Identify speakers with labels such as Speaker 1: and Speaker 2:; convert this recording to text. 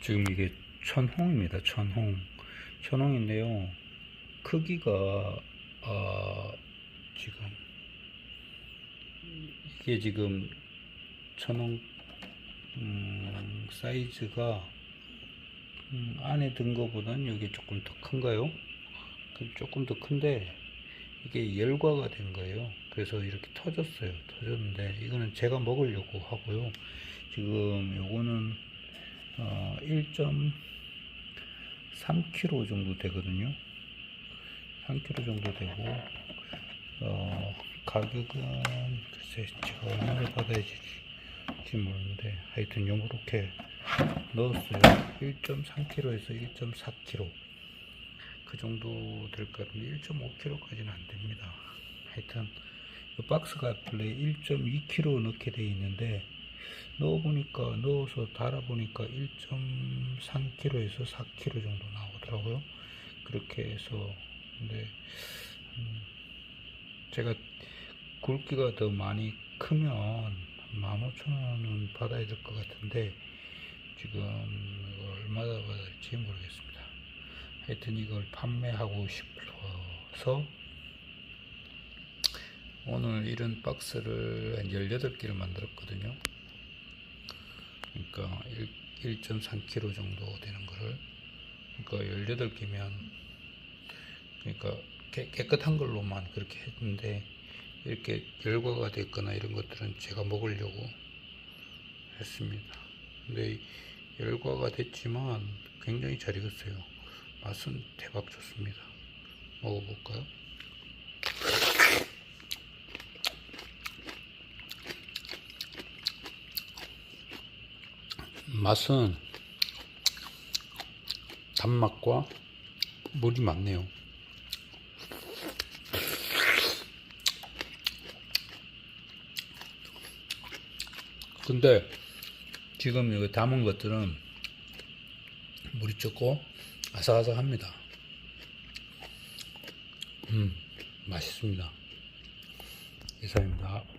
Speaker 1: 지금 이게 천홍입니다. 천홍. 천홍인데요. 크기가 어, 지금 이게 지금 천홍 음, 사이즈가 음, 안에 든 거보다는 여기 조금 더 큰가요? 그 조금 더 큰데 이게 열과가 된 거예요. 그래서 이렇게 터졌어요. 터졌는데 이거는 제가 먹으려고 하고요. 지금 요거는 어, 1.3kg 정도 되거든요. 3kg 정도 되고 어, 가격은 글쎄 제가 얼마를 받아야지 모르는데 하여튼 요렇게 넣었어요. 1.3kg에서 1.4kg 그 정도 될 거는데 1.5kg까지는 안 됩니다. 하여튼 이 박스가 원래 1.2kg 넣게 돼 있는데 넣어보니까 넣어서 달아보니까 1.3kg에서 4kg 정도 나오더라고요. 그렇게 해서 근데 음, 제가 굵기가 더 많이 크면 15,000원은 받아야 될 것 같은데 지금 얼마나 될지 모르겠습니다. 하여튼 이걸 판매하고 싶어서 오늘 이런 박스를 한 18개를 만들었거든요. 그러니까 1.3kg 정도 되는 거를 그러니까 18개면 그러니까 깨, 깨끗한 걸로만 그렇게 했는데 이렇게 열과가 됐거나 이런 것들은 제가 먹으려고 했습니다. 근데 이 열과가 됐지만 굉장히 잘 익었어요. 맛은 대박 좋습니다. 먹어볼까요? 맛은 단맛과 물이 많네요. 근데 지금 여기 담은 것들은 물이 적고 아삭아삭합니다. 음, 맛있습니다. 이상입니다.